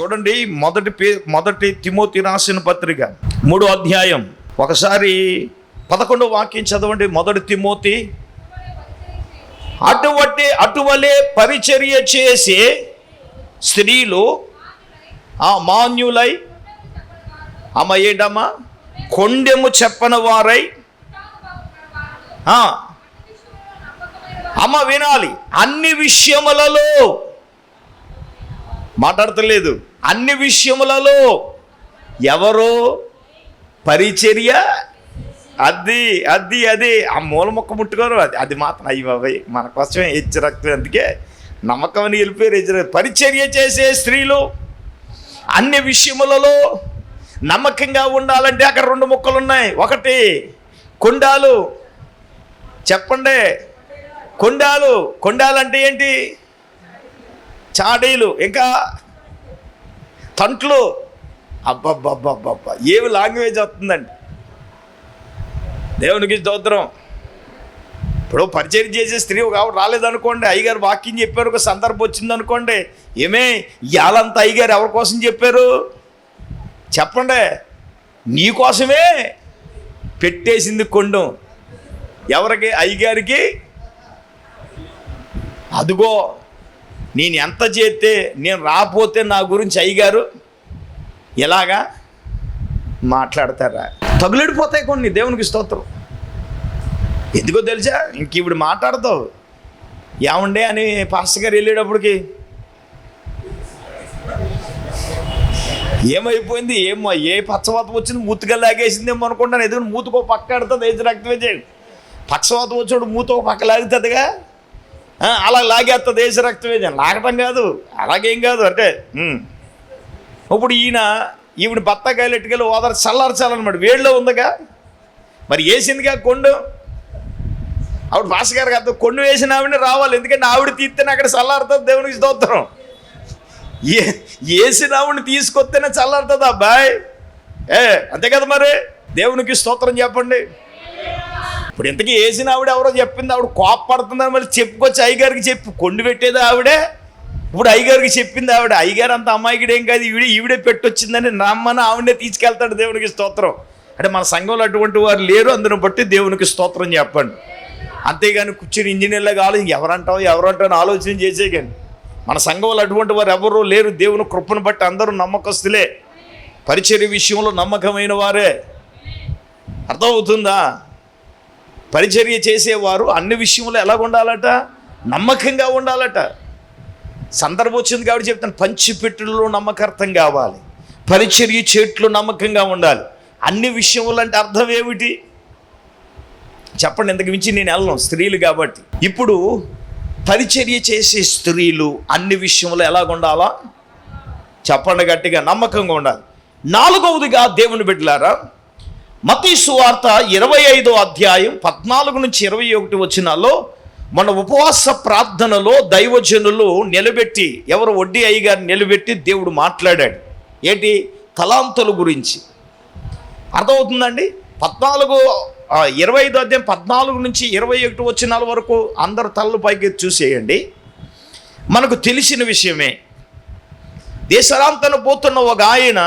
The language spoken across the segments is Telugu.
చూడండి మొదటి పే మొదటి తిమోతి రాసిన పత్రిక. మూడో అధ్యాయం. ఒకసారి పదకొండో వాక్యం చదవండి మొదటి తిమోతి. అటువంటి అటువలే పరిచర్య చేసే స్త్రీలు ఆ మాన్యులై అమ్మ ఏంటమ్మా? కొండెము చెప్పని వారై అమ్మ వినాలి. అన్ని విషయములలో మాట్లాడతలేదు. అన్ని విషయములలో ఎవరో పరిచర్య అది అది అది ఆ మూల మొక్క ముట్టుకోరు అది అది మాత్రం అయ్యి బాబాయ్ మన కోసమే హెచ్చరక్తం అందుకే నమ్మకం అని వెళ్ళిపోయారు హెచ్చర పరిచర్య చేసే స్త్రీలు అన్ని విషయములలో నమ్మకంగా ఉండాలంటే అక్కడ రెండు ముక్కలు ఉన్నాయి. ఒకటి కొండాలు. చెప్పండి. కొండాలు. కొండాలంటే ఏంటి? చాడీలు. ఇంకా తంట్లు అబ్బబ్బబ్బబ్బబ్బా. ఏమి లాంగ్వేజ్ వస్తుందండి? దేవునికి స్తోత్రం. ఇప్పుడు పరిచయం చేసే స్త్రీ ఒక ఆవిడ రాలేదనుకోండి అయ్యగారు వాక్యం చెప్పారు ఒక సందర్భం వచ్చిందనుకోండి ఏమే ఇవాళంతా అయ్యగారు ఎవరి కోసం చెప్పారు? చెప్పండి. నీకోసమే పెట్టేసింది కొండం. ఎవరికి? అయ్యగారికి? అదుగో నేను ఎంత చేస్తే నేను రాపోతే నా గురించి అయ్యగారు ఎలాగా మాట్లాడతారా? తగులడిపోతాయి కొన్ని దేవునికి స్తోత్రం. ఎందుకో తెలుసా? ఇంక ఇప్పుడు మాట్లాడతావు. ఏముండే అని పాస్టర్ గారు వెళ్ళేటప్పటికి ఏమైపోయింది? ఏమో ఏ పచ్చవాతం వచ్చింది మూతుగా లాగేసిందేమో అనుకుంటాను. ఎదుగు మూతుకో పక్క ఆడుతుంది ఏది రక్తమే చేయండి పక్షవాతం వచ్చాడు మూతో పక్క లాగుతుందిగా. అలా లాగేస్తుంది ఏసు రక్తమే లాగటం కాదు అలాగేం కాదు అంటే ఇప్పుడు ఈయన ఈవిడ బత్తాకాయలు ఎట్టుకెళ్ళి ఓదర చల్లార్చాలన్నమాట వేడిలో ఉందిగా. మరి వేసిందిగా కొండు. ఆవిడ భాష గారు కాదు కొండు వేసిన ఆవిడ రావాలి. ఎందుకంటే ఆవిడ తీస్తేనే అక్కడ చల్లారుతుంది దేవునికి స్తోత్రం. ఏ వేసిన ఆవిడని తీసుకొస్తేనే చల్లారుతుంది అబ్బాయి ఏ అంతే కదా మరి? దేవునికి స్తోత్రం చెప్పండి. ఇప్పుడు ఇంతకీ వేసిన ఆవిడ ఎవరో చెప్పింది ఆవిడ కోపడుతుందని మళ్ళీ చెప్పుకొచ్చి అయ్యగారికి చెప్పి కొండు పెట్టేది ఆవిడే? ఇప్పుడు అయ్యగారికి చెప్పింది ఆవిడ. అయ్యగారు అంత అమ్మాయికి ఏం కాదు ఈవిడ ఈవిడే పెట్టొచ్చిందని నమ్మని ఆవిడే తీసుకెళ్తాడు దేవునికి స్తోత్రం. అంటే మన సంఘంలో అటువంటి వారు లేరు అందును బట్టి దేవునికి స్తోత్రం చెప్పండి. అంతేగాని కూర్చొని ఇంజనీర్లో ఆలోచన ఎవరంటావు ఎవరంటావు ఆలోచన చేసే కానీ. మన సంఘంలో అటువంటి వారు ఎవరు లేరు దేవుని కృపను బట్టి అందరూ నమ్మకస్తులే. పరిచర్య విషయంలో నమ్మకమైన వారే. అర్థమవుతుందా? పరిచర్య చేసేవారు అన్ని విషయంలో ఎలా ఉండాలట? నమ్మకంగా ఉండాలట. సందర్భం వచ్చింది కాబట్టి చెప్తాను పంచిపెట్టుల్లో నమ్మకార్థం కావాలి. పరిచర్య చెట్లు నమ్మకంగా ఉండాలి. అన్ని విషయములు అంటే అర్థం ఏమిటి? చెప్పండి ఇంతకు మించి నేను వెళ్ళను స్త్రీలు కాబట్టి. ఇప్పుడు పరిచర్య చేసే స్త్రీలు అన్ని విషయంలో ఎలా ఉండాలా? చెప్పండి గట్టిగా నమ్మకంగా ఉండాలి. నాలుగవదిగా దేవుని బిడ్డలారా మతీసువార్త ఇరవై ఐదో అధ్యాయం పద్నాలుగు నుంచి ఇరవై ఒకటి వచ్చినాలో మన ఉపవాస ప్రార్థనలో దైవజనులు నిలబెట్టి ఎవరు వడ్డీ అయ్య గారు నిలబెట్టి దేవుడు మాట్లాడాడు. ఏంటి? తలాంతుల గురించి. అర్థమవుతుందండి? పద్నాలుగు ఇరవై ఐదో అధ్యాయం పద్నాలుగు నుంచి ఇరవై ఒకటి వచ్చినాల వరకు అందరు తలలు పైకి చూసేయండి. మనకు తెలిసిన విషయమే. దేశరాంతను పోతున్న ఒక ఆయన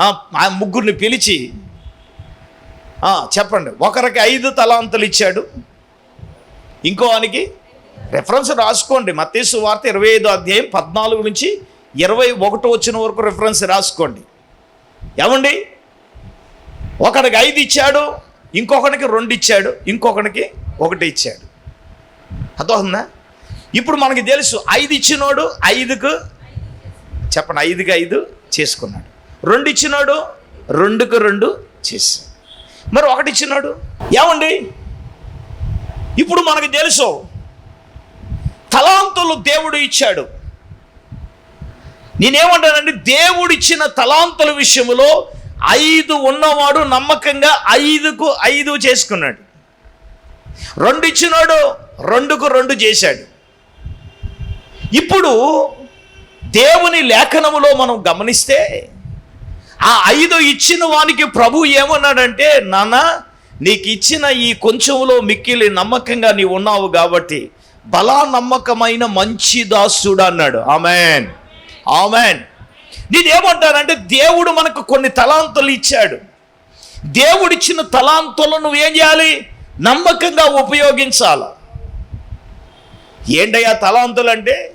ఆ, ముగ్గురిని పిలిచి చెప్పండి. ఒకరికి ఐదు తలాంతులు ఇచ్చాడు. ఇంకో వానికి రెఫరెన్స్ రాసుకోండి. మత్తేసు వార్త ఇరవై ఐదు అధ్యాయం పద్నాలుగు నుంచి ఇరవై ఒకటి వచ్చిన వరకు రెఫరెన్స్ రాసుకోండి. ఏమండి? ఒకడికి ఐదు ఇచ్చాడు ఇంకొకడికి రెండు ఇచ్చాడు ఇంకొకడికి ఒకటి ఇచ్చాడు. అర్థమవుతుందా? ఇప్పుడు మనకి తెలుసు ఐదు ఇచ్చినోడు ఐదుకు చెప్పండి ఐదుకి ఐదు చేసుకున్నాడు. రెండు ఇచ్చినోడు రెండుకు రెండు చేశాడు. మరి ఒకటి ఇచ్చినాడు. ఏమండి? ఇప్పుడు మనకు తెలుసు తలాంతులు దేవుడు ఇచ్చాడు. నేనేమంటానండి? దేవుడు ఇచ్చిన తలాంతుల విషయంలో ఐదు ఉన్నవాడు నమ్మకంగా ఐదుకు ఐదు చేసుకున్నాడు. రెండు ఇచ్చినాడు రెండుకు రెండు చేశాడు. ఇప్పుడు దేవుని లేఖనములో మనం గమనిస్తే ఆ ఐదు ఇచ్చిన వానికి ప్రభు ఏమన్నాడంటే నాన్న నీకు ఇచ్చిన ఈ కొంచెంలో మిక్కిలి నమ్మకంగా నీవు ఉన్నావు కాబట్టి బలా నమ్మకమైన మంచి దాసుడు అన్నాడు. ఆమెన్. ఆమెన్. నేనేమంటానంటే దేవుడు మనకు కొన్ని తలాంతులు ఇచ్చాడు. దేవుడిచ్చిన తలాంతులను నువ్వు ఏం చేయాలి? నమ్మకంగా ఉపయోగించాల. ఏంటయ్యా తలాంతులు అంటే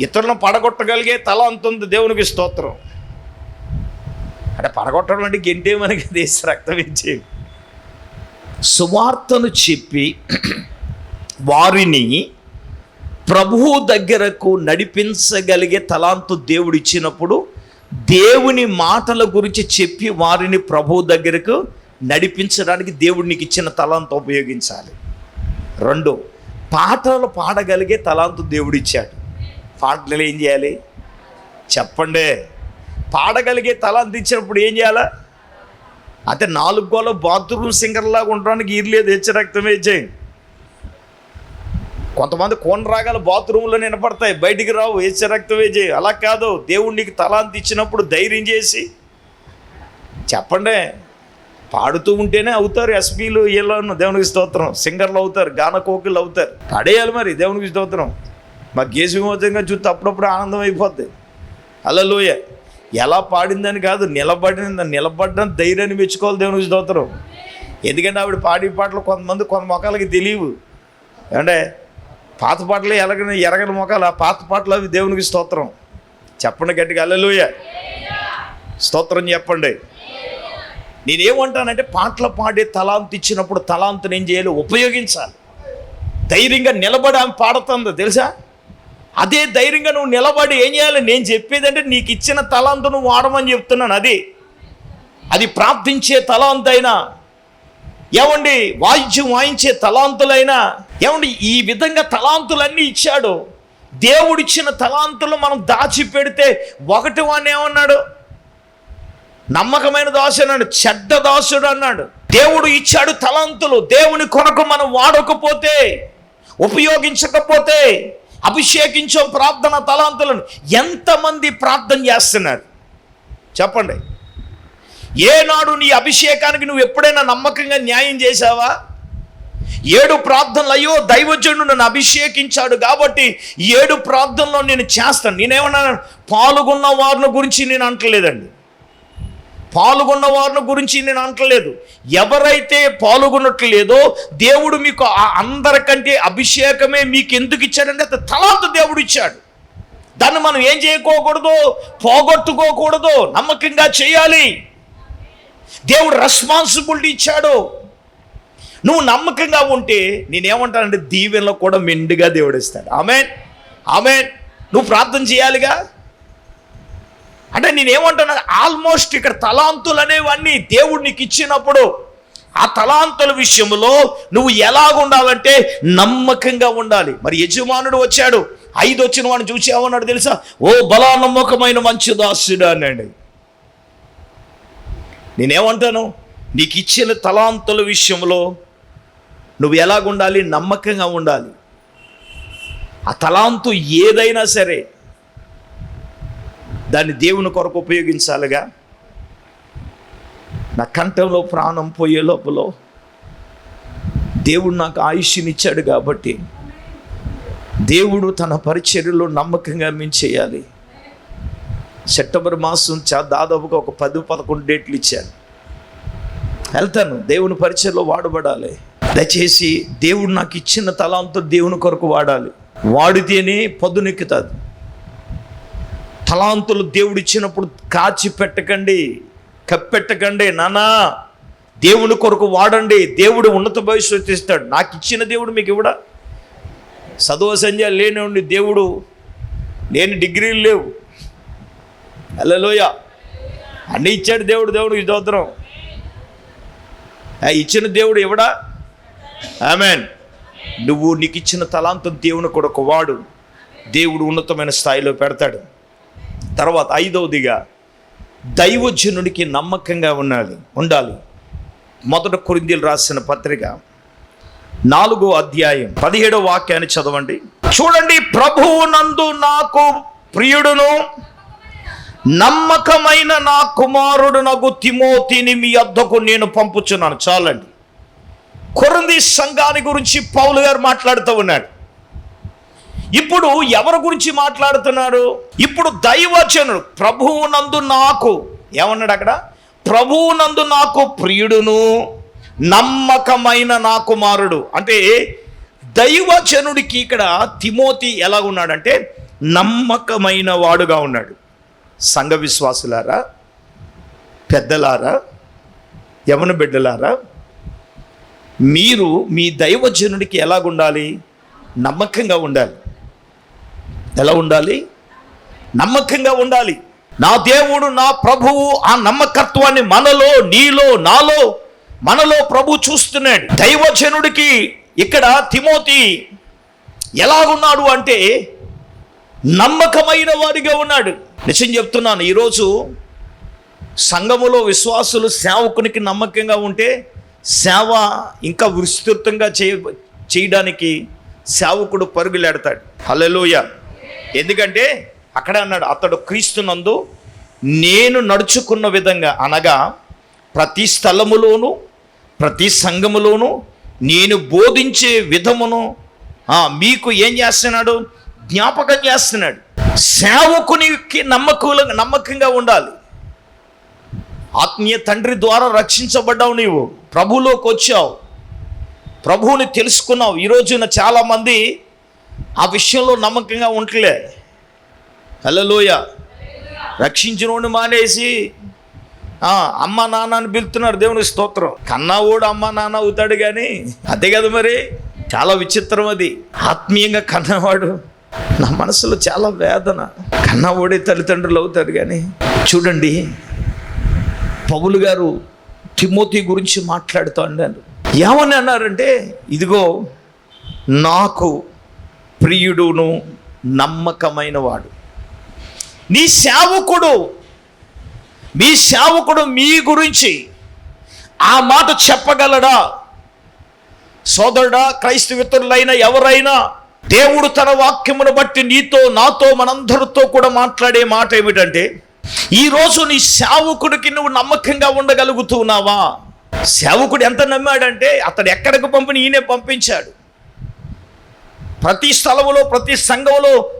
ఇతరులను పడగొట్టగలిగే తలాంతుంది దేవునికి స్తోత్రం. అంటే పడగొట్టడం అంటే గెంటే మనకి దేశ రక్తం ఇచ్చే సువార్తను చెప్పి వారిని ప్రభువు దగ్గరకు నడిపించగలిగే తలాంతు దేవుడు ఇచ్చినప్పుడు దేవుని మాటల గురించి చెప్పి వారిని ప్రభువు దగ్గరకు నడిపించడానికి దేవుడు నీకు ఇచ్చిన తలాంతు ఉపయోగించాలి. రెండు పాటలు పాడగలిగే తలాంతు దేవుడు ఇచ్చాడు. పాటలు ఏం చేయాలి? చెప్పండి. పాడగలిగే తల అందించినప్పుడు ఏం చేయాలా? అంటే నాలుగు గోల బాత్రూమ్ సింగర్లాగా ఉండడానికి ఈర్లేదు హెచ్చరక్తమే రక్తమే చేయండి కొంతమంది కోన రాగాలు బాత్రూంలో నిలబడతాయి బయటికి రావు హెచ్చరక్తమే చేయి అలా కాదు దేవుడు నీకు తలాంతి ఇచ్చినప్పుడు ధైర్యం చేసి చెప్పండి. పాడుతూ ఉంటేనే అవుతారు ఎస్పీలు వీళ్ళను దేవునికి స్తోత్రం. సింగర్లు అవుతారు గాన కోకిలు అవుతారు. పడేయాలి మరి దేవునికి స్తోత్రం. మా గేసిమోచంగా చూస్తే అప్పుడప్పుడు ఆనందం అయిపోద్ది. అలలోయ ఎలా పాడిందని కాదు నిలబడిన నిలబడ్డం ధైర్యాన్ని మెచ్చుకోవాలి దేవునికి స్తోత్రం ఎందుకంటే ఆవిడ పాడి పాటలు కొంతమంది కొంత మొక్కలకి తెలియవు. అంటే పాత పాటలు ఎలగని ఎరగని మొక్కలు ఆ పాత పాటలు అవి దేవునికి స్తోత్రం. చెప్పండి గట్టిగా అల్లెలుయ స్తోత్రం చెప్పండి. నేనేమంటానంటే పాటలు పాడే తలాంతు ఇచ్చినప్పుడు తలాంతుని ఏం చేయాలి? ఉపయోగించాలి. ధైర్యంగా నిలబడి ఆమె పాడుతుంది తెలుసా? అదే ధైర్యంగా నువ్వు నిలబడి ఏం చేయాలి? నేను చెప్పేదంటే నీకు ఇచ్చిన తలాంతు నువ్వు వాడమని చెప్తున్నాను అది. అది ప్రాప్తించే తలాంతైనా ఏమండి వాయిద్యం వాయించే తలాంతులైనా ఏమండి ఈ విధంగా తలాంతులన్నీ ఇచ్చాడు. దేవుడిచ్చిన తలాంతులు మనం దాచిపెడితే ఒకటి వాడిని ఏమన్నాడు? నమ్మకమైన దాసు అన్నాడు చెడ్డ దాసుడు అన్నాడు. దేవుడు ఇచ్చాడు తలాంతులు దేవుని కొరకు మనం వాడకపోతే ఉపయోగించకపోతే అభిషేకించో ప్రార్థన తలాంతులను ఎంతమంది ప్రార్థన చేస్తున్నారు? చెప్పండి. ఏనాడు నీ అభిషేకానికి నువ్వు ఎప్పుడైనా నమ్మకంగా న్యాయం చేశావా? ఏడు ప్రార్థనలు అయ్యో దైవజనుడు నన్ను అభిషేకించాడు కాబట్టి ఏడు ప్రార్థనలో నేను చేస్తాను. నేనేమన్నా పాల్గొన్న వారిని గురించి నేను అంటలేదండి. పాల్గొన్న వారిని గురించి నేను అంటలేదు. ఎవరైతే పాల్గొనట్లేదో దేవుడు మీకు ఆ అందరికంటే అభిషేకమే మీకు ఎందుకు ఇచ్చాడంటే అది తలాంత దేవుడు ఇచ్చాడు. దాన్ని మనం ఏం చేయకోకూడదు పోగొట్టుకోకూడదు. నమ్మకంగా చేయాలి. దేవుడు రెస్పాన్సిబిలిటీ ఇచ్చాడు. నువ్వు నమ్మకంగా ఉంటే నేనేమంటానంటే దీవెనలో కూడా మెండుగా దేవుడు ఇస్తాడు. ఆమె ఆమె నువ్వు ప్రార్థన చేయాలిగా? అంటే నేనేమంటున్నా ఆల్మోస్ట్ ఇక్కడ తలాంతులు అనేవన్నీ దేవుడు నీకు ఇచ్చినప్పుడు ఆ తలాంతుల విషయంలో నువ్వు ఎలాగ ఉండాలంటే నమ్మకంగా ఉండాలి. మరి యజమానుడు వచ్చాడు ఐదు వచ్చిన వాడిని చూసి తెలుసా? ఓ బలా నమ్మకమైన మంచి దాసుడు అనండి నేనేమంటాను నీకు ఇచ్చిన తలాంతుల విషయంలో నువ్వు ఎలాగుండాలి? నమ్మకంగా ఉండాలి. ఆ తలాంతు ఏదైనా సరే దాన్ని దేవుని కొరకు ఉపయోగించాలిగా? నా కంఠంలో ప్రాణం పోయే లోపల దేవుడు నాకు ఆయుష్నిచ్చాడు కాబట్టి దేవుడు తన పరిచర్యలో నమ్మకంగా మేము చేయాలి. సెప్టెంబర్ మాసం చా దాదాపుగా ఒక పది పదకొండు డేట్లు ఇచ్చాను వెళ్తాను దేవుని పరిచయలో వాడబడాలి. దయచేసి దేవుడు నాకు ఇచ్చిన తలాంతో దేవుని కొరకు వాడాలి. వాడితేనే పొద్దునెక్కుతుంది. తలాంతులు దేవుడు ఇచ్చినప్పుడు కాచి పెట్టకండి కప్పెట్టకండి. నానా దేవుని కొరకు వాడండి. దేవుడు ఉన్నత భవిష్యత్తు ఇస్తాడు నాకు ఇచ్చిన దేవుడు మీకు ఇవ్వడా? చదువు సంధ్య లేనివ్వండి దేవుడు నేను డిగ్రీలు లేవు. అల్లలోయ అన్నీ ఇచ్చాడు దేవుడు దేవుడికి స్తోత్రం. ఇచ్చిన దేవుడు ఇవ్వడా ఆమెన్. నువ్వు నీకు ఇచ్చిన తలాంతం దేవుని కొడుకు వాడు. దేవుడు ఉన్నతమైన స్థాయిలో పెడతాడు. తర్వాత ఐదవదిగా దైవజనుడికి నమ్మకంగా ఉండాలి ఉండాలి. మొదట కొరిందీలు రాసిన పత్రిక నాలుగో అధ్యాయం పదిహేడో వాక్యాన్ని చదవండి. చూడండి ప్రభువు నందు నాకు ప్రియుడును నమ్మకమైన నా కుమారుడు నాకు తిమోతిని మీ అద్దకు నేను పంపుచున్నాను. చాలండి. కొరంది సంఘాన్ని గురించి పౌలు గారు మాట్లాడుతూ ఉన్నాడు. ఇప్పుడు ఎవరి గురించి మాట్లాడుతున్నారు? ఇప్పుడు దైవచనుడు ప్రభువునందు నాకు ఏమన్నాడు అక్కడ? ప్రభువునందు నాకు ప్రియుడును నమ్మకమైన నా కుమారుడు. అంటే దైవచనుడికి ఇక్కడ తిమోతి ఎలా ఉన్నాడంటే నమ్మకమైన వాడుగా ఉన్నాడు. సంఘ విశ్వాసులారా పెద్దలారా యవన బిడ్డలారా మీరు మీ దైవజనుడికి ఎలాగుండాలి? నమ్మకంగా ఉండాలి. ఎలా ఉండాలి? నమ్మకంగా ఉండాలి. నా దేవుడు నా ప్రభువు ఆ నమ్మకత్వాన్ని మనలో నీలో నాలో మనలో ప్రభు చూస్తున్నాడు. దైవజనుడికి ఇక్కడ తిమోతి ఎలాగున్నాడు అంటే నమ్మకమైన వాడిగా ఉన్నాడు. నిజం చెప్తున్నాను ఈరోజు సంఘములో విశ్వాసులు సేవకునికి నమ్మకంగా ఉంటే సేవ ఇంకా విస్తృతంగా చేయ చేయడానికి సేవకుడు పరుగులేడతాడు. హల్లెలూయ. ఎందుకంటే అక్కడ అన్నాడు అతడు క్రీస్తునందు నేను నడుచుకున్న విధంగా అనగా ప్రతి స్థలములోను ప్రతి సంఘములోను నేను బోధించే విధమును మీకు ఏం చేస్తున్నాడు? జ్ఞాపకం చేస్తున్నాడు. సేవకునికి నమ్మకుల నమ్మకంగా ఉండాలి. ఆత్మీయ తండ్రి ద్వారా రక్షించబడ్డావు నీవు. ప్రభులోకి వచ్చావు. ప్రభువుని తెలుసుకున్నావు. ఈ రోజున చాలామంది ఆ విషయంలో నమ్మకంగా ఉండలే హలోయ రక్షించినోడిని మానేసి అమ్మ నాన్న అని పిలుతున్నారు దేవుని స్తోత్రం. కన్నావోడు అమ్మ నాన్న అవుతాడు కానీ అదే కదా మరి? చాలా విచిత్రం అది. ఆత్మీయంగా కన్నవాడు నా మనసులో చాలా వేదన. కన్నవాడే తల్లిదండ్రులు అవుతారు కానీ చూడండి పౌలు గారు తిమోతి గురించి మాట్లాడుతూ అన్నారు ఏమని అన్నారంటే ఇదిగో నాకు ప్రియుడును నమ్మకమైన వాడు నీ సేవకుడు మీ సేవకుడు మీ గురించి ఆ మాట చెప్పగలడా? సోదరుడా క్రైస్తవితులైన ఎవరైనా దేవుడు తన వాక్యమును బట్టి నీతో నాతో మనందరితో కూడా మాట్లాడే మాట ఏమిటంటే ఈరోజు నీ సేవకుడికి నువ్వు నమ్మకంగా ఉండగలుగుతున్నావా? సేవకుడు ఎంత నమ్మాడంటే అతడు ఎక్కడికి పంపిణీ ఈయనే పంపించాడు. ప్రతి స్థలములో ప్రతి సంఘంలో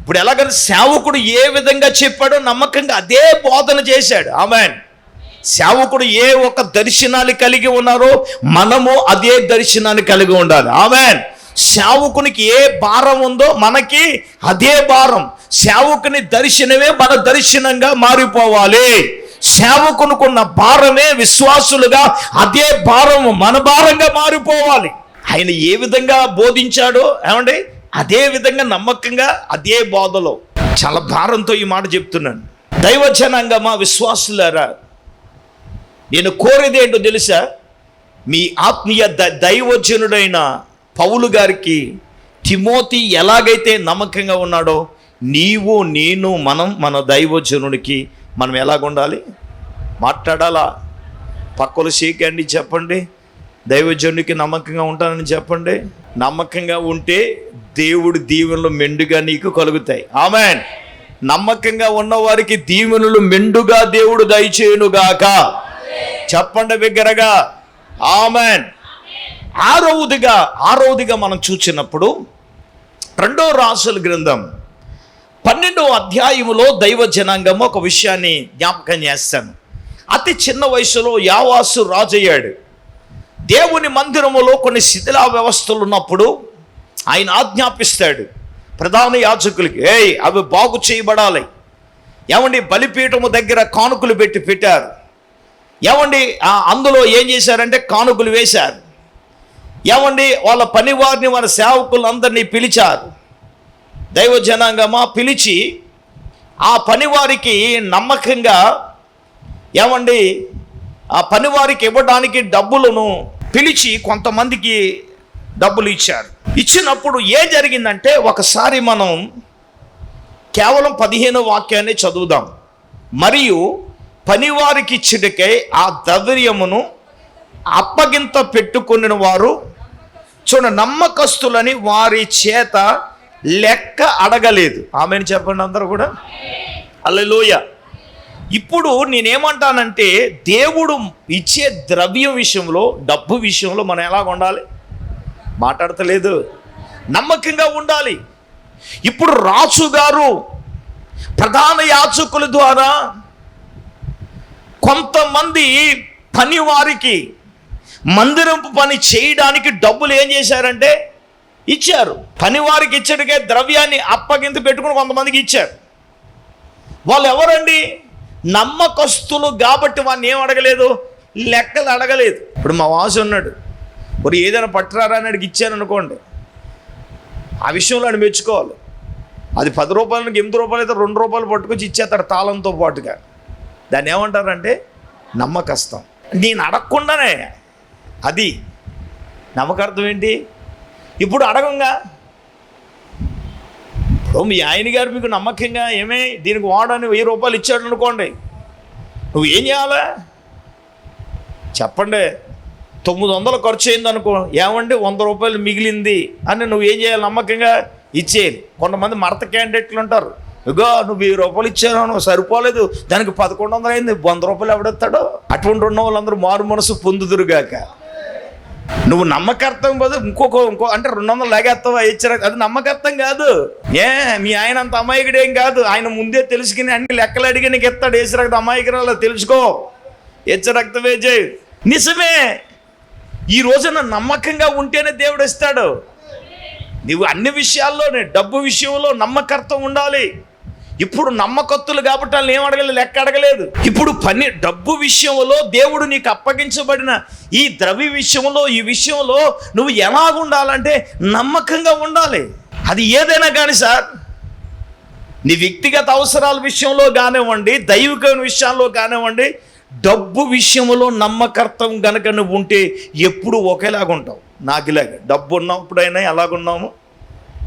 ఇప్పుడు ఎలాగని సేవకుడు ఏ విధంగా చెప్పాడో నమ్మకంగా అదే బోధన చేశాడు. ఆమెన్. సేవకుడు ఏ ఒక దర్శనాన్ని కలిగి ఉన్నారో మనము అదే దర్శనాన్ని కలిగి ఉండాలి. ఆమెన్. సేవకునికి ఏ భారం ఉందో మనకి అదే భారం. సేవకుని దర్శనమే మన దర్శనంగా మారిపోవాలి. సేవకునుకున్న భారమే విశ్వాసులుగా అదే భారం మన భారంగా మారిపోవాలి. ఆయన ఏ విధంగా బోధించాడో ఏమండి? అదే విధంగా నమ్మకంగా అదే బోధలో. చాలా భారంతో ఈ మాట చెప్తున్నాను. దైవజనంగా మా విశ్వాసులారా నేను కోరేది ఏంటో తెలుసా? మీ ఆత్మీయ ద దైవజనుడైన పౌలు గారికి తిమోతి ఎలాగైతే నమ్మకంగా ఉన్నాడో నీవు నేను మనం మన దైవజనుడికి మనం ఎలాగుండాలి? మాట్లాడాలా? పక్కలు అండి చెప్పండి. దైవజనుడికి నమ్మకంగా ఉంటానని చెప్పండి. నమ్మకంగా ఉంటే దేవుడి దీవెనలు మెండుగా నీకు కలుగుతాయి. ఆమెన్. నమ్మకంగా ఉన్నవారికి దీవెనలు మెండుగా దేవుడు దయచేయునుగాక. చెప్పండి బిగ్గరగా. ఆమెన్. ఆరవదిగా ఆరవదిగా మనం చూసినప్పుడు రెండో రాసుల గ్రంథం పన్నెండో అధ్యాయములో దైవ జనాంగం ఒక విషయాన్ని జ్ఞాపకం చేస్తాను. అతి చిన్న వయసులో యావాసు రాజయ్యాడు. దేవుని మందిరములో కొన్ని శిథిలా వ్యవస్థలు ఉన్నప్పుడు ఆయన ఆజ్ఞాపిస్తాడు ప్రధాన యాజకులకి ఏయ్ అవి బాగు చేయబడాలి. ఏమండి బలిపీఠము దగ్గర కానుకలు పెట్టి పెట్టారు. ఏమండి అందులో ఏం చేశారంటే కానుకలు వేశారు. ఏమండి వాళ్ళ పనివారిని వాళ్ళ సేవకులందరినీ పిలిచారు. దైవ జనాంగమా పిలిచి ఆ పనివారికి నమ్మకంగా ఏమండి ఆ పనివారికి ఇవ్వడానికి డబ్బులను పిలిచి కొంతమందికి డబ్బులు ఇచ్చారు. ఇచ్చినప్పుడు ఏం జరిగిందంటే ఒకసారి మనం కేవలం పదిహేను వాక్యాన్ని చదువుదాం. మరియు పనివారికి ఇచ్చుటకై ఆ ద్రవ్యమును అప్పగింత పెట్టుకుని వారు చూడ నమ్మకస్తులని వారి చేత లెక్క అడగలేదు. ఆమెను చెప్పండి అందరూ కూడా. అల్లెలోయ ఇప్పుడు నేనేమంటానంటే దేవుడు ఇచ్చే ద్రవ్యం విషయంలో డబ్బు విషయంలో మనం ఎలా ఉండాలి? మాట్లాడతలేదు. నమ్మకంగా ఉండాలి. ఇప్పుడు రాజు గారు ప్రధాన యాచకుల ద్వారా కొంతమంది పని వారికి మందిరపు పని చేయడానికి డబ్బులు ఏం చేశారంటే ఇచ్చారు. పని వారికి ఇచ్చడికే ద్రవ్యాన్ని అప్పగింత పెట్టుకుని కొంతమందికి ఇచ్చారు. వాళ్ళు ఎవరండి నమ్మకస్తులు కాబట్టి వాడిని ఏం అడగలేదు? లెక్కలు అడగలేదు. ఇప్పుడు మా వాసు ఉన్నాడు. మరి ఏదైనా పట్టరారా? అని ఇచ్చాను అనుకోండి. ఆ విషయంలో ఆయన మెచ్చుకోవాలి. అది పది రూపాయలకి ఎనిమిది రూపాయలు అయితే రెండు రూపాయలు పట్టుకొచ్చి ఇచ్చేస్తాడు తాళంతో పాటుగా. దాన్ని ఏమంటారంటే నమ్మకస్తం. నేను అడగకుండానే అది నమ్మకార్థం ఏంటి? ఇప్పుడు అడగంగా మీ ఆయన గారు మీకు నమ్మకంగా ఏమే? దీనికి వాడని వెయ్యి రూపాయలు ఇచ్చాడు అనుకోండి. నువ్వు ఏం చేయాలా? చెప్పండి. తొమ్మిది వందలు ఖర్చు అయింది అనుకో ఏమండి? వంద రూపాయలు మిగిలింది అని నువ్వు ఏం చేయాలి? నమ్మకంగా ఇచ్చేయాలి. కొంతమంది మడత క్యాండిడేట్లు ఉంటారు. ఇగో నువ్వు వెయ్యి రూపాయలు ఇచ్చాను నువ్వు సరిపోలేదు. దానికి పదకొండు వందలు అయింది వంద రూపాయలు ఎవడెత్తాడో? అటువంటి ఉన్న వాళ్ళందరూ మారు మనసు పొందుదురుగాక. నువ్వు నమ్మకర్థం కాదు ఇంకొక ఇంకో అంటే రెండు వందలు లాగేస్తావా ఇచ్చారా అది నమ్మకర్థం కాదు. ఏ మీ ఆయన అంత అమాయకుడేం కాదు. ఆయన ముందే తెలుసుకుని అన్ని లెక్కలు అడిగి నీకు ఎత్తాడు. వేసి రక్త అమాయకురాలు తెలుసుకో. హెచ్చ రక్తమే చేయి. నిజమే. ఈ రోజున నమ్మకంగా ఉంటేనే దేవుడు ఇస్తాడు. నువ్వు అన్ని విషయాల్లోనే డబ్బు విషయంలో నమ్మకర్థం ఉండాలి. ఇప్పుడు నమ్మకత్తులు కాబట్టి వాళ్ళు ఏం అడగలేదు లెక్క అడగలేదు. ఇప్పుడు పని డబ్బు విషయంలో దేవుడు నీకు అప్పగించబడిన ఈ ద్రవ్య విషయంలో ఈ విషయంలో నువ్వు ఎలాగుండాలంటే నమ్మకంగా ఉండాలి. అది ఏదైనా కానీ సార్ నీ వ్యక్తిగత అవసరాల విషయంలో కానివ్వండి దైవిక విషయాల్లో కానివ్వండి డబ్బు విషయంలో నమ్మకర్తం గనక నువ్వు ఉంటే ఎప్పుడు ఒకేలాగా ఉంటావు నాకు ఇలాగ. డబ్బు ఉన్నప్పుడైనా ఎలాగున్నాము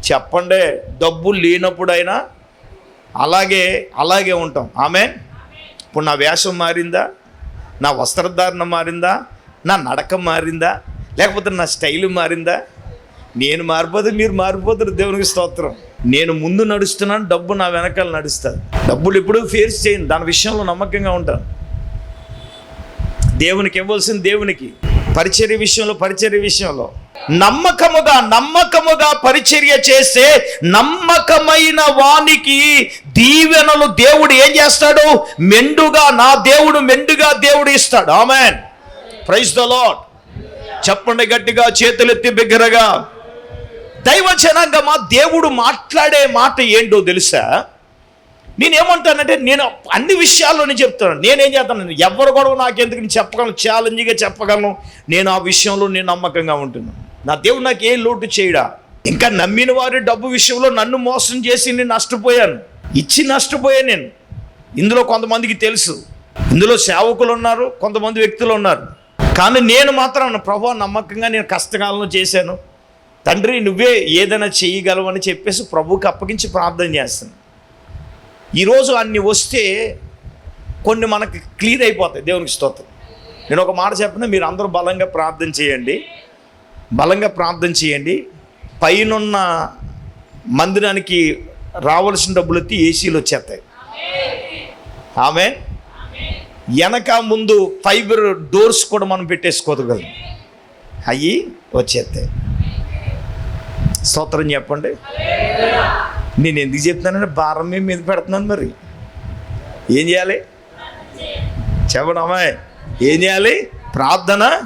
చెప్పండి. డబ్బు లేనప్పుడైనా అలాగే అలాగే ఉంటాం. ఆమె ఇప్పుడు నా వేషం మారిందా? నా వస్త్రధారణ మారిందా? నా నడక మారిందా? లేకపోతే నా స్టైల్ మారిందా? నేను మారిపోతే మీరు మారిపోతారు దేవునికి స్తోత్రం. నేను ముందు నడుస్తున్నాను డబ్బు నా వెనకాల నడుస్తుంది. డబ్బులు ఎప్పుడూ ఫేస్ చేయను దాని విషయంలో నమ్మకంగా ఉంటాను. దేవునికి ఇవ్వాల్సిన దేవునికి. పరిచర్య విషయంలో పరిచర్య విషయంలో. నమ్మకముగా నమ్మకముగా పరిచర్య చేస్తే నమ్మకమైన వానికి దీవెనలు దేవుడు ఏం చేస్తాడు? మెండుగా నా దేవుడు మెండుగా దేవుడు ఇస్తాడు. ఆమెన్. ప్రైజ్ ద లాడ్ చెప్పండి గట్టిగా చేతులెత్తి బిగ్గరగా. దైవ దేవుడు మాట్లాడే మాట ఏంటో తెలుసా? నేనేమంటానంటే నేను అన్ని విషయాల్లో నేను చెప్తాను నేనేం చేస్తాను ఎవరు కూడా నాకెందుకు? నేను చెప్పగలను ఛాలెంజ్గా చెప్పగలను. నేను ఆ విషయంలో నేను నమ్మకంగా ఉంటున్నాను. నా దేవుడు నాకు ఏ లోటు చేయడా? ఇంకా నమ్మిన వారి డబ్బు విషయంలో నన్ను మోసం చేసి నేను నష్టపోయాను. ఇచ్చి నష్టపోయాను నేను. ఇందులో కొంతమందికి తెలుసు. ఇందులో సేవకులు ఉన్నారు కొంతమంది వ్యక్తులు ఉన్నారు. కానీ నేను మాత్రం ప్రభు నమ్మకంగా నేను కష్టకాలంలో చేశాను. తండ్రి నువ్వే ఏదైనా చేయగలవని చెప్పేసి ప్రభువుకి అప్పగించి ప్రార్థన చేస్తాను. ఈరోజు అన్ని వస్తే కొన్ని మనకి క్లియర్ అయిపోతాయి దేవునికి స్తోత్రం. నేను ఒక మాట చెప్పిన? మీరు అందరూ బలంగా ప్రార్థన చేయండి. బలంగా ప్రార్థన చేయండి. పైనున్న మందిరానికి రావాల్సిన డబ్బులు ఎత్తి ఏసీలు వచ్చేస్తాయి. ఆమె వెనక ముందు ఫైబర్ డోర్స్ కూడా మనం పెట్టేసుకోగలం అయ్యి వచ్చేస్తాయి. స్తోత్రం చెప్పండి. నేను ఎందుకు చెప్తున్నానంటే భారం మీ మీద పెడుతున్నాను మరి. ఏం చేయాలి? చెప్పండి అమ్మాయి ఏం చేయాలి? ప్రార్థన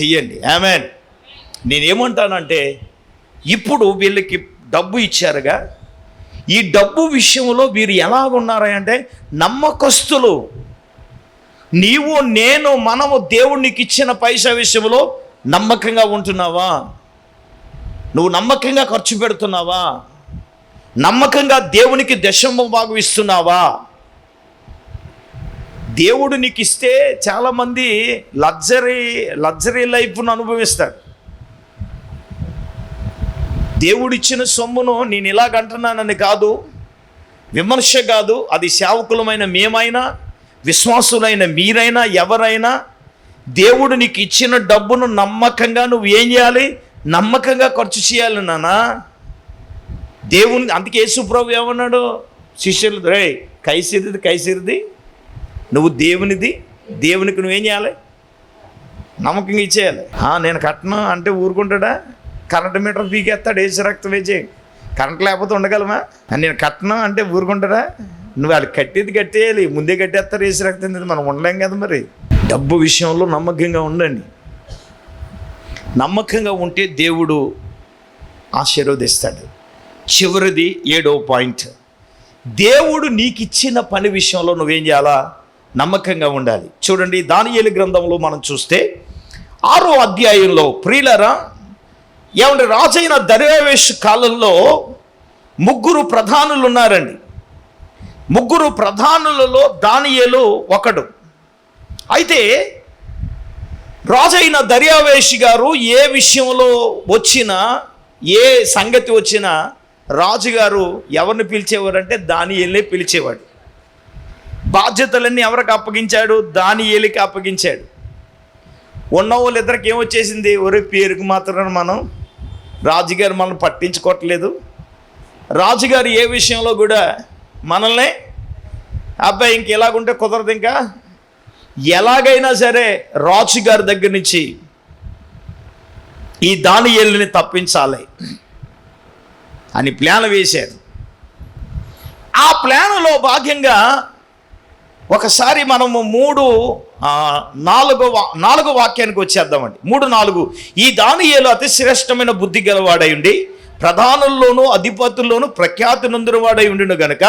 చెయ్యండి. ఆమెన్. నేనేమంటానంటే ఇప్పుడు వీళ్ళకి డబ్బు ఇచ్చారుగా ఈ డబ్బు విషయంలో వీరు ఎలా ఉన్నారంటే నమ్మకస్తులు. నీవు నేను మనము దేవునికి ఇచ్చిన పైసా విషయంలో నమ్మకంగా ఉంటున్నావా? నువ్వు నమ్మకంగా ఖర్చు పెడుతున్నావా? నమ్మకంగా దేవునికి దశమ భాగం ఇస్తున్నావా? దేవుడు నీకు ఇస్తే చాలామంది లగ్జరీ లగ్జరీ లైఫ్ను అనుభవిస్తారు. దేవుడిచ్చిన సొమ్మును నేను ఇలాగంటున్నానని కాదు విమర్శ కాదు అది సేవకులమైన మేమైనా విశ్వాసులైన మీరైనా ఎవరైనా దేవుడు నీకు ఇచ్చిన డబ్బును నమ్మకంగా నువ్వు ఏం చేయాలి? నమ్మకంగా ఖర్చు చేయాలి నానా. దేవుని అందుకే యేసుప్రభు ఏమన్నాడు? శిష్యులు రే కైసిరిది కైసిరిది నువ్వు దేవునిది దేవునికి నువ్వేం చేయాలి? నమ్మకంగా ఇచ్చేయాలి. నేను కట్టను అంటే ఊరుకుంటాడా? కరెంట్ మీటర్ పీకేస్తాడు వేసి రక్తం వేసి. కరెంట్ లేకపోతే ఉండగలమా? నేను కట్టను అంటే ఊరుకుంటారా? నువ్వు వాళ్ళు కట్టేది కట్టేయాలి ముందే కట్టేస్తారు వేసి రక్తం తింది మనం ఉండలేం కదా మరి. డబ్బు విషయంలో నమ్మకంగా ఉండండి. నమ్మకంగా ఉంటే దేవుడు ఆశీర్వదిస్తాడు. చివరిది ఏడో పాయింట్. దేవుడు నీకు ఇచ్చిన పని విషయంలో నువ్వేం చేయాలా? నమ్మకంగా ఉండాలి. చూడండి దానియేలు గ్రంథంలో మనం చూస్తే ఆరో అధ్యాయంలో ప్రియులరా ఏమంటే రాజైన దర్యావేష్ కాలంలో ముగ్గురు ప్రధానులు ఉన్నారండి. ముగ్గురు ప్రధానులలో దానియేలు ఒకడు. అయితే రాజైన దర్యావేషి గారు ఏ విషయంలో వచ్చినా ఏ సంగతి వచ్చినా రాజుగారు ఎవరిని పిలిచేవారంటే దానియేలే పిలిచేవాడు. బాధ్యతలన్నీ ఎవరికి అప్పగించాడు? దానియేలికి అప్పగించాడు. ఉన్న వాళ్ళిద్దరికి ఏమొచ్చేసింది ఒరే పేరుకు మాత్రమే మనం రాజుగారు మనల్ని పట్టించుకోవట్లేదు. రాజుగారు ఏ విషయంలో కూడా మనల్ని అబ్బాయి ఇంక ఎలాగుంటే కుదరదు ఇంకా. ఎలాగైనా సరే రాజుగారి దగ్గర నుంచి ఈ దానియేలుని తప్పించాలి అని ప్లాన్ వేశారు. ఆ ప్లాన్లో భాగంగా ఒకసారి మనము మూడు నాలుగో వా నాలుగో వాక్యానికి వచ్చేద్దామండి. మూడు నాలుగు. ఈ దానియేలు అతి శ్రేష్టమైన బుద్ధి గలవాడై ఉండి ప్రధానుల్లోనూ అధిపతుల్లోనూ ప్రఖ్యాతి నొందినవాడై ఉండిను గనుక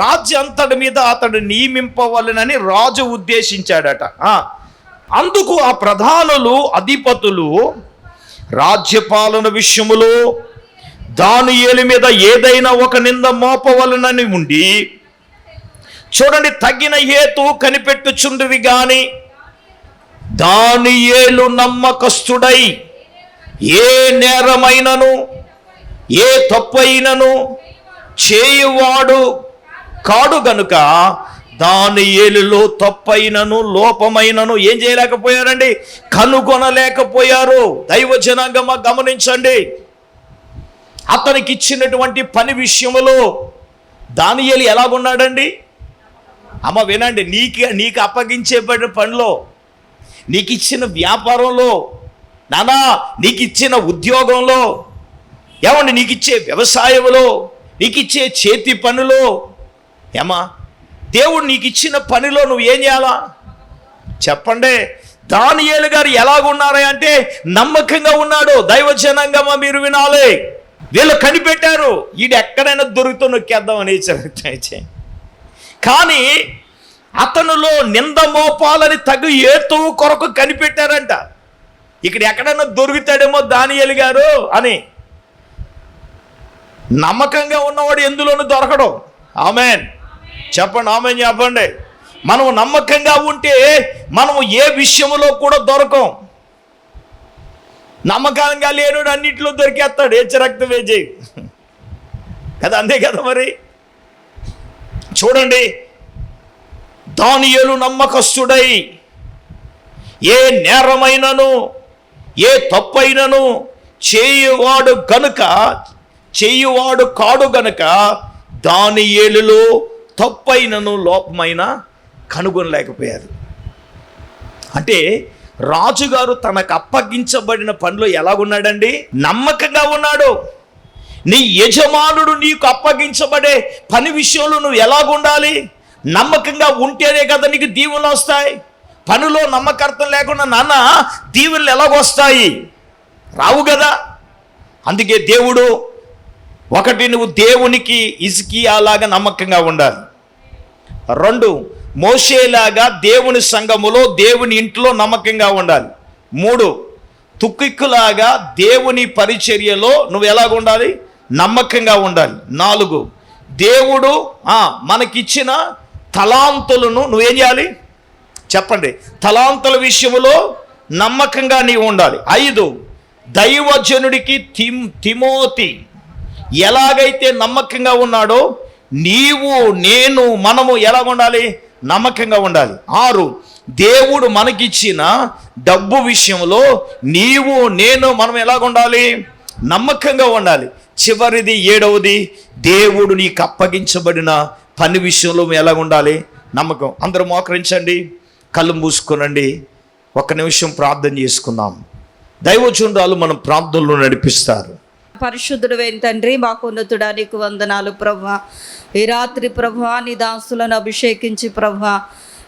రాజ్యంతటి మీద అతడు నియమింపవలనని రాజు ఉద్దేశించాడట. అందుకు ఆ ప్రధానులు అధిపతులు రాజ్యపాలన విషయములో దానియేలు మీద ఏదైనా ఒక నింద మోపవలనని ఉండి చూడండి తగిన హేతు కనిపెట్టుచుండ్రి గాని దానియేలు నమ్మకస్తుడై ఏ నేరమైనను ఏ తప్పైనను చేయువాడు కాడు గనుక దాని ఏలులో తప్పైనను లోపమైనను ఏం చేయలేకపోయారండి? కనుగొనలేకపోయారు. దైవజనాంగం గమనించండి. అతనికి ఇచ్చినటువంటి పని విషయంలో దానియేలు ఎలాగున్నాడండి? అమ్మ వినండి నీకు నీకు అప్పగించేబడిన పనిలో నీకు ఇచ్చిన వ్యాపారంలో నానా నీకు ఇచ్చిన ఉద్యోగంలో ఏమండి నీకు ఇచ్చే వ్యవసాయంలో నీకు ఇచ్చే చేతి పనిలో ఏమా దేవుడు నీకు ఇచ్చిన పనిలో నువ్వు ఏం చేయాలా? చెప్పండి దానియేలు గారు ఎలాగున్నారా అంటే నమ్మకంగా ఉన్నాడు దైవజనంగా మీరు వినాలి. వీళ్ళు కనిపెట్టారు ఈడు ఎక్కడైనా దొరుకుతూ నొక్కేద్దాం అనేసి కానీ అతనులో నింద మోపాలని తగు ఏతువు కొరకు కనిపెట్టారంట. ఇక్కడ ఎక్కడైనా దొరుకుతాడేమో దాని గారు అని. నమ్మకంగా ఉన్నవాడు ఎందులోనూ దొరకడు. ఆమెన్. చెప్పండి ఆమెన్ చెప్పండి. మనం నమ్మకంగా ఉంటే మనం ఏ విషయంలో కూడా దొరకం. నమ్మకంగా లేనుడు అన్నింటిలో దొరికేస్తాడు ఏ రక్తం కదా అంతే కదా మరి? చూడండి. దానియేలు నమ్మకస్తుడై ఏ నేరమైనను ఏ తప్పైనను చేయువాడు గనుక చేయువాడు కాడు గనుక దాని ఏలులో తప్పైనను లోపమైన కనుగొనలేకపోయారు అంటే రాజుగారు తనకు అప్పగించబడిన పనిలో ఎలాగున్నాడండి? నమ్మకంగా ఉన్నాడు. నీ యజమానుడు నీకు అప్పగించబడే పని విషయంలో నువ్వు ఎలాగుండాలి? నమ్మకంగా ఉంటేనే కదా నీకు దీవులు వస్తాయి. పనిలో నమ్మకర్థం లేకుండా నాన్న దీవులు ఎలాగొస్తాయి? రావు కదా. అందుకే దేవుడు ఒకటి నువ్వు దేవునికి ఇసుకియాలాగా నమ్మకంగా ఉండాలి. రెండు మోసేలాగా దేవుని సంఘములో దేవుని ఇంట్లో నమ్మకంగా ఉండాలి. మూడు తుక్కిక్కులాగా దేవుని పరిచర్యలో నువ్వు ఎలాగ ఉండాలి నమ్మకంగా ఉండాలి. నాలుగు దేవుడు మనకిచ్చిన తలాంతులను నువ్వేం చేయాలి? చెప్పండి. తలాంతుల విషయంలో నమ్మకంగా నీవు ఉండాలి. ఐదు దైవజనుడికి తిమ్ తిమోతి ఎలాగైతే నమ్మకంగా ఉన్నాడో నీవు నేను మనము ఎలా ఉండాలి? నమ్మకంగా ఉండాలి. ఆరు దేవుడు మనకిచ్చిన డబ్బు విషయంలో నీవు నేను మనం ఎలాగ ఉండాలి? నమ్మకంగా ఉండాలి. చివరిది ఏడవది దేవుడు నీకు అప్పగించబడిన పని విషయంలో ఎలా ఉండాలి? నమ్మకం. అందరూ మోకరించండి కళ్ళు మూసుకునండి. ఒక నిమిషం ప్రార్థన చేసుకుందాం. దైవచూండాలు మనం ప్రార్థనలో నడిపిస్తారు. పరిశుద్ధుడు తండ్రి మాకున్నతుడా నీకు వందనాలు ప్రభా ఈ రాత్రి ప్రభా నీ దాసులను అభిషేకించి ప్రభా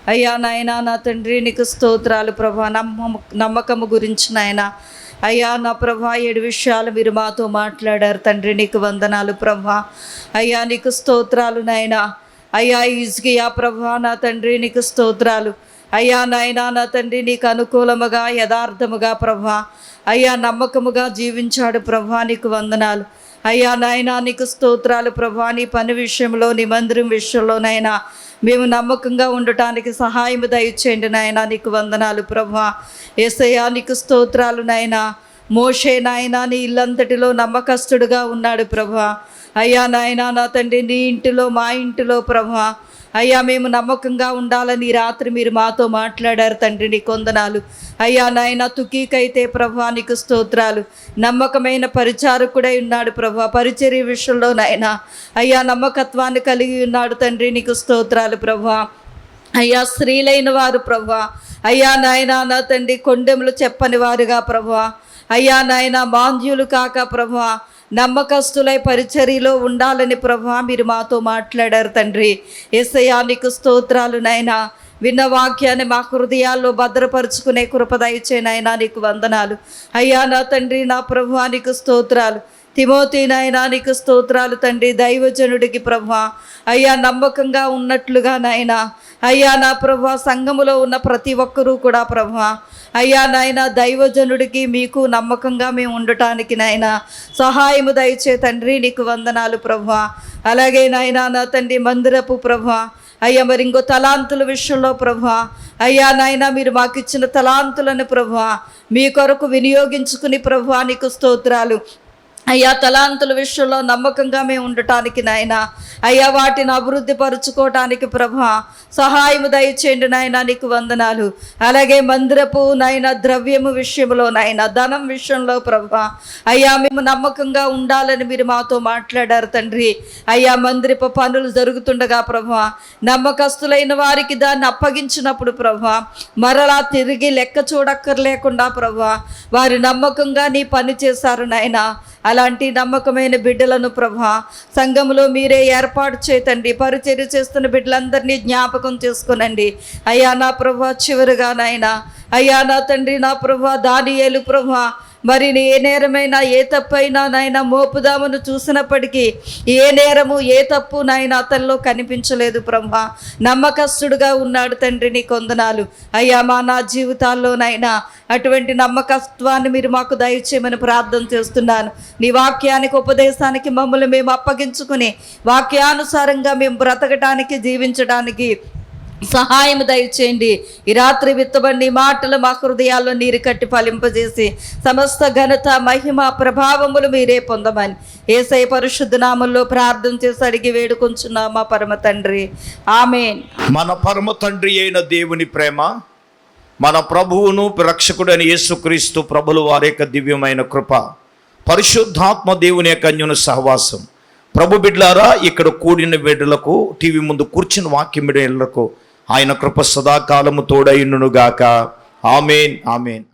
అయ్యా నాయనా నా తండ్రి నీకు స్తోత్రాలు ప్రభా నమ్మ నమ్మకము గురించి నాయన అయ్యా నా ప్రభా ఏడు విషయాలు మీరు మాతో మాట్లాడారు. తండ్రి నీకు వందనాలు ప్రభా. అయ్యా నీకు స్తోత్రాలు నాయనా. అయ్యా ఇజ్గియా ప్రభా నా తండ్రి నీకు స్తోత్రాలు. అయ్యా నాయనా నా తండ్రి నీకు అనుకూలముగా యథార్థముగా ప్రభా. అయ్యా నమ్మకముగా జీవించాడు ప్రభా నీకు వందనాలు. అయ్యా నాయనా నీకు స్తోత్రాలు ప్రభా. నీ పని విషయంలో నీ మందిరం విషయంలోనైనా మేము నమ్మకంగా ఉండటానికి సహాయం దయచేయండి నాయనా. నీకు వందనాలు ప్రభా ఏసయ్యా నీకు స్తోత్రాలు నాయనా. మోషే నాయనా నీ ఇల్లంతటిలో నమ్మకస్తుడుగా ఉన్నాడు ప్రభా అయ్యా నాయనా నా తండ్రి నీ ఇంటిలో మా ఇంటిలో ప్రభా అయ్యా మేము నమ్మకంగా ఉండాలని రాత్రి మీరు మాతో మాట్లాడారు తండ్రి నీ కొందనాలు. అయ్యా నాయన తుకీకైతే ప్రభా నీకు స్తోత్రాలు. నమ్మకమైన పరిచారకుడై ఉన్నాడు ప్రభా పరిచర్య విషయంలో నాయన. అయ్యా నమ్మకత్వాన్ని కలిగి ఉన్నాడు తండ్రి నీకు స్తోత్రాలు ప్రభా. అయ్యా స్త్రీలైన వారు ప్రభా. అయ్యా నాయనా నా తండ్రి కొండెములు చెప్పని వారుగా ప్రభా. అయ్యా నాయన మాంద్యులు కాక ప్రభా. నమ్మకస్తులై పరిచర్యలో ఉండాలని ప్రభా మీరు మాతో మాట్లాడారు తండ్రి. ఎస్ఐయా నీకు స్తోత్రాలు నాయనా. విన్న వాక్యాన్ని మా హృదయాల్లో భద్రపరుచుకునే కృప నాయనా నీకు వందనాలు. అయ్యా నా తండ్రి నా ప్రభా నీకు స్తోత్రాలు. తిమోతి నాయనా నీకు స్తోత్రాలు తండ్రి. దైవజనుడికి ప్రభ అయ్యా నమ్మకంగా ఉన్నట్లుగా నాయనా. అయ్యా నా ప్రభ సంఘములో ఉన్న ప్రతి ఒక్కరూ కూడా ప్రభా అయ్యా నాయన దైవజనుడికి మీకు నమ్మకంగా మేము ఉండటానికి నాయన సహాయము దయచే తండ్రి నీకు వందనాలు ప్రభ అలాగే నాయన నా తండ్రి మందిరపు ప్రభా అయ్యా మరి ఇంకో తలాంతుల విషయంలో ప్రభ అయ్యా నాయన మీరు మాకు ఇచ్చిన తలాంతులను ప్రభ మీ కొరకు వినియోగించుకుని ప్రభా నీకు స్తోత్రాలు. అయ్యా తలాంతుల విషయంలో నమ్మకంగా మేము ఉండటానికి నాయన. అయ్యా వాటిని అభివృద్ధి పరుచుకోవటానికి ప్రభా సహాయము దయచేయండి నాయన నీకు వందనాలు. అలాగే మందిరపు నాయన ద్రవ్యము విషయంలో నాయన ధనం విషయంలో ప్రభా. అయ్యా మేము నమ్మకంగా ఉండాలని మీరు మాతో మాట్లాడారు తండ్రి. అయ్యా మందిరపు పనులు జరుగుతుండగా ప్రభ నమ్మకస్తులైన వారికి దాన్ని అప్పగించినప్పుడు ప్రభా మరలా తిరిగి లెక్క చూడక్కర్లేకుండా ప్రభా వారి నమ్మకంగా నీ పని చేశారు నాయన. అలాంటి నమ్మకమైన బిడ్డలను ప్రభా సంఘంలో మీరే ఏర్పాటు చేతండి పరిచర్య చేస్తున్న బిడ్డలందరినీ జ్ఞాపకం చేసుకునండి. అయ్యా నా ప్రభా చివరిగా నాయనా అయ్యా నా తండ్రి నా ప్రభా దానియేలు ప్రభా. మరి నీ ఏ నేరమైనా ఏ తప్పైనా నాయన మోపుదామను చూసినప్పటికీ ఏ నేరము ఏ తప్పు నాయన అతనిలో కనిపించలేదు బ్రహ్మ నమ్మకస్తుడుగా ఉన్నాడు తండ్రి నీ కొందనాలు. అయ్యా మా నా జీవితాల్లోనైనా అటువంటి నమ్మకత్వాన్ని మీరు మాకు దయచేయమని ప్రార్థన చేస్తున్నాను. నీ వాక్యానికి ఉపదేశానికి మమ్మల్ని మేము అప్పగించుకుని వాక్యానుసారంగా మేము బ్రతకటానికి జీవించడానికి సహాయం దయచేయండి. ఈ రాత్రి విత్తబండి మాటలు మా హృదయాల్లో నీరు కట్టి ఫలింపజేసి సమస్త ఘనత మహిమ ప్రభావములు మీరే పొందమని ఏసై పరిశుద్ధ నామంలో ప్రార్థన చేసి అడిగి వేడుకొంచున్నా మా పరమ తండ్రి. ఆమె మన పరమ తండ్రి అయిన దేవుని ప్రేమ మన ప్రభువును రక్షకుడైన యేసుక్రీస్తు ప్రభులు వారి యొక్క దివ్యమైన కృప పరిశుద్ధాత్మ దేవుని యొక్క అన్యున సహవాసం. ప్రభు బిడ్లారా ఇక్కడ కూడిన బిడ్డలకు టీవీ ముందు కూర్చుని వాక్యం బిడ్డలకు ఆయన కృప సదాకాలము తోడైండునుగాక ఆమెన్ ఆమెన్.